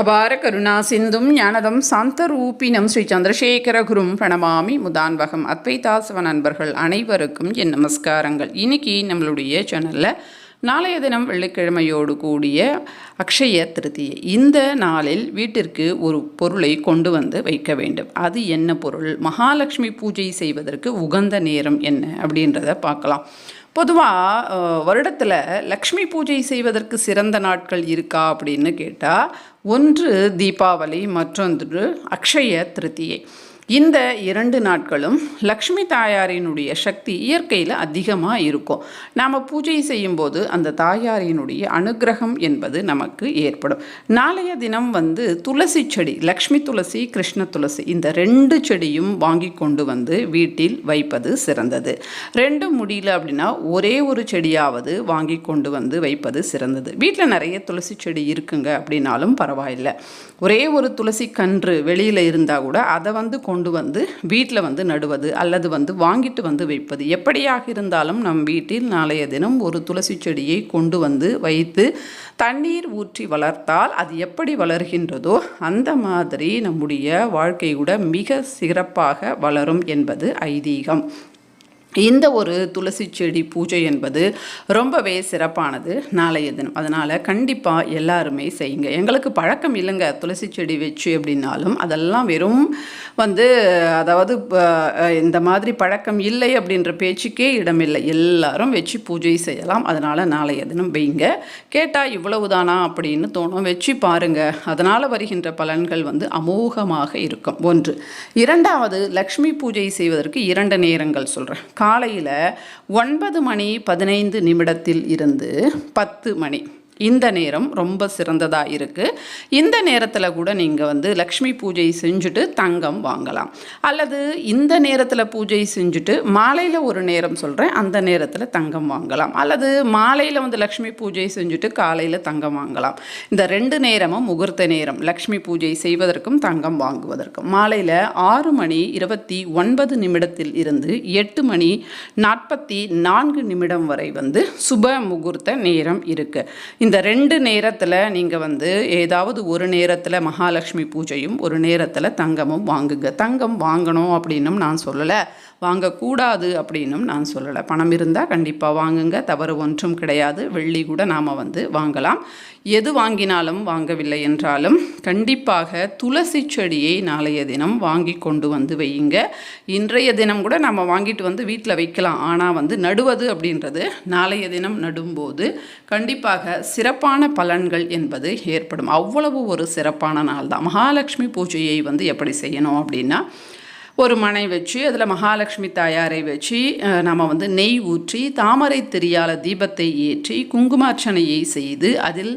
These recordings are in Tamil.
அபார கருணா சிந்தும் ஞானதம் சாந்தரூபினம் ஸ்ரீ சந்திரசேகர குரும் பிரணமாமி முதான்வகம். அத்வைதாசவ நண்பர்கள் அனைவருக்கும் என் நமஸ்காரங்கள். இன்னைக்கு நம்மளுடைய சேனலில் நாளைய தினம் வெள்ளிக்கிழமையோடு கூடிய அக்ஷய திருத்தியை இந்த நாளில் வீட்டிற்கு ஒரு பொருளை கொண்டு வந்து வைக்க வேண்டும். அது என்ன பொருள்? மகாலட்சுமி பூஜை செய்வதற்கு உகந்த நேரம் என்ன அப்படின்றத பார்க்கலாம். பொதுவாக வருடத்தில் லக்ஷ்மி பூஜை செய்வதற்கு சிறந்த நாட்கள் இருக்கா அப்படின்னு கேட்டால் ஒன்று தீபாவளி மற்றொன்று அக்ஷய திருத்தியை. இந்த இரண்டு நாட்களும் லக்ஷ்மி தாயாரினுடைய சக்தி இயற்கையில் அதிகமாக இருக்கும். நாம் பூஜை செய்யும்போது அந்த தாயாரினுடைய அனுகிரகம் என்பது நமக்கு ஏற்படும். நாளைய தினம் வந்து துளசி செடி லக்ஷ்மி துளசி கிருஷ்ண துளசி இந்த ரெண்டு செடியும் வாங்கி கொண்டு வந்து வீட்டில் வைப்பது சிறந்தது. ரெண்டு முடியல அப்படின்னா ஒரே ஒரு செடியாவது வாங்கி கொண்டு வந்து வைப்பது சிறந்தது. வீட்டில் நிறைய துளசி செடி இருக்குங்க அப்படின்னாலும் பரவாயில்லை. ஒரே ஒரு துளசி கன்று வெளியில் இருந்தால் கூட அதை வந்து கொண்டு கொண்டு வந்து வீட்டில் வந்து நடுவது அல்லது வந்து வாங்கிட்டு வந்து வைப்பது. எப்படியாக இருந்தாலும் நம் வீட்டில் நாளைய தினம் ஒரு துளசி செடியை கொண்டு வந்து வைத்து தண்ணீர் ஊற்றி வளர்த்தால் அது எப்படி வளர்கின்றதோ அந்த மாதிரி நம்முடைய வாழ்க்கை கூட மிக சிறப்பாக வளரும் என்பது ஐதீகம். இந்த ஒரு துளசி செடி பூஜை என்பது ரொம்பவே சிறப்பானது நாளைய தினம். அதனால் கண்டிப்பாக எல்லாருமே செய்யுங்க. எங்களுக்கு பழக்கம் இல்லைங்க துளசி செடி வச்சு அப்படின்னாலும். அதெல்லாம் வெறும் வந்து அதாவது இந்த மாதிரி பழக்கம் இல்லை அப்படின்ற பேச்சுக்கே இடமில்லை. எல்லாரும் வச்சு பூஜை செய்யலாம். அதனால் நாளைய தினம் வைங்க. கேட்டால் இவ்வளவு தானா அப்படின்னு தோணும். வச்சு பாருங்கள் அதனால் வருகின்ற பலன்கள் வந்து அமோகமாக இருக்கும். ஒன்று. இரண்டாவது லக்ஷ்மி பூஜை செய்வதற்கு இரண்டு நேரங்கள் சொல்கிறேன் காலையில் ஒன்பது மணி பதினைந்து நிமிடத்தில் இருந்து பத்து மணி. இந்த நேரம் ரொம்ப சிறந்ததாக இருக்குது இந்த நேரத்தில் கூட நீங்கள் வந்து லக்ஷ்மி பூஜை செஞ்சுட்டு தங்கம் வாங்கலாம். அல்லது இந்த நேரத்தில் பூஜை செஞ்சுட்டு மாலையில் ஒரு நேரம் சொல்கிறேன் அந்த நேரத்தில் தங்கம் வாங்கலாம். அல்லது மாலையில் வந்து லக்ஷ்மி பூஜை செஞ்சுட்டு காலையில் தங்கம் வாங்கலாம். இந்த ரெண்டு நேரமும் முகூர்த்த நேரம் லக்ஷ்மி பூஜை செய்வதற்கும் தங்கம் வாங்குவதற்கும். மாலையில் ஆறு மணி இருபத்தி ஒன்பது நிமிடத்தில் இருந்து எட்டு மணி நாற்பத்தி நான்கு நிமிடம் வரை வந்து சுப முகூர்த்த நேரம் இருக்குது இந்த ரெண்டு நேரத்தில் நீங்கள் வந்து ஏதாவது ஒரு நேரத்தில் மகாலட்சுமி பூஜையும் ஒரு நேரத்தில் தங்கமும் வாங்குங்க. தங்கம் வாங்கணும் அப்படின்னும் நான் சொல்லலை. வாங்கக்கூடாது அப்படின்னும் நான் சொல்லலை. பணம் இருந்தால் கண்டிப்பாக வாங்குங்க. தவறு ஒன்றும் கிடையாது. வெள்ளி கூட நாம் வந்து வாங்கலாம். எது வாங்கினாலும் வாங்கவில்லை என்றாலும் கண்டிப்பாக துளசி செடியை நாளைய தினம் வாங்கி கொண்டு வந்து வையுங்க. இன்றைய தினம் கூட நம்ம வாங்கிட்டு வந்து வீட்டில் வைக்கலாம். ஆனால் வந்து நடுவது அப்படின்றது நாளைய தினம் நடும்போது கண்டிப்பாக சிறப்பான பலன்கள் என்பது ஏற்படும். அவ்வளவு ஒரு சிறப்பான நாள் தான். மகாலட்சுமி பூஜையை வந்து எப்படி செய்யணும் அப்படின்னா ஒரு மனை வச்சு அதில் மகாலட்சுமி தாயாரை வச்சு நம்ம வந்து நெய் ஊற்றி தாமரை தெரியாத தீபத்தை ஏற்றி குங்குமார்ச்சனையை செய்து அதில்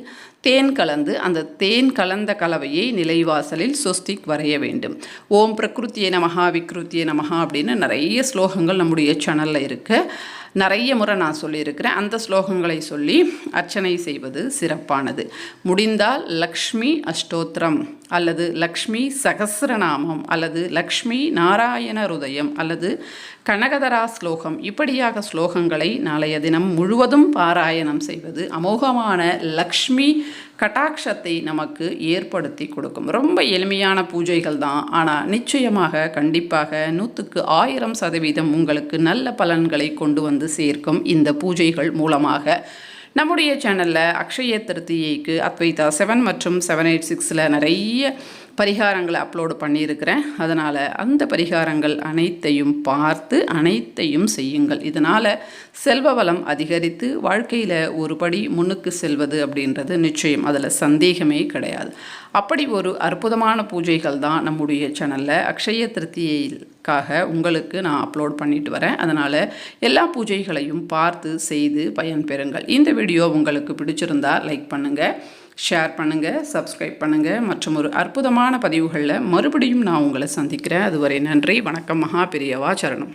தேன் கலந்து அந்த தேன் கலந்த கலவையை நிலைவாசலில் சொஸ்திக் வரைய வேண்டும். ஓம் பிரகிருத்திய நமகா விக்ருத்திய நமகா அப்படின்னு நிறைய ஸ்லோகங்கள் நம்முடைய சேனலில் இருக்குது நிறைய முறை நான் சொல்லியிருக்கிறேன். அந்த ஸ்லோகங்களை சொல்லி அர்ச்சனை செய்வது சிறப்பானது. முடிந்தால் லக்ஷ்மி அஷ்டோத்திரம் அல்லது லக்ஷ்மி சகசிரநாமம் அல்லது லக்ஷ்மி நாராயண ருதயம் அல்லது கனகதரா ஸ்லோகம். இப்படியாக ஸ்லோகங்களை நாளைய தினம் முழுவதும் பாராயணம் செய்வது அமோகமான லக்ஷ்மி கட்டாட்சத்தை நமக்கு ஏற்படுத்தி கொடுக்கும். ரொம்ப எளிமையான பூஜைகள் தான். ஆனால் நிச்சயமாக கண்டிப்பாக நூற்றுக்கு ஆயிரம் சதவீதம் உங்களுக்கு நல்ல பலன்களை கொண்டு வந்து சேர்க்கும் இந்த பூஜைகள் மூலமாக. நம்முடைய சேனலில் அக்ஷய திருத்தியைக்கு அத்வைதா செவன் மற்றும் செவன் எயிட் சிக்ஸில் நிறைய பரிகாரங்களை அப்லோடு பண்ணியிருக்கிறேன். அதனால் அந்த பரிகாரங்கள் அனைத்தையும் பார்த்து அனைத்தையும் செய்யுங்கள். இதனால் செல்வ வளம் அதிகரித்து வாழ்க்கையில் ஒரு படி முன்னுக்கு செல்வது அப்படின்றது நிச்சயம். அதில் சந்தேகமே கிடையாது. அப்படி ஒரு அற்புதமான பூஜைகள் தான் நம்முடைய சேனலில் அக்ஷய காக உங்களுக்கு நான் அப்லோட் பண்ணிட்டு வரேன். அதனால் எல்லா பூஜைகளையும் பார்த்து செய்து பயன்பெறுங்கள் இந்த வீடியோ உங்களுக்கு பிடிச்சிருந்தால் லைக் பண்ணுங்கள் ஷேர் பண்ணுங்கள் சப்ஸ்கிரைப் பண்ணுங்கள் மற்றும் ஒரு அற்புதமான பதிவுகளில் மறுபடியும் நான் உங்களை சந்திக்கிறேன். அதுவரை நன்றி வணக்கம் மகா பெரியவா சரணம்.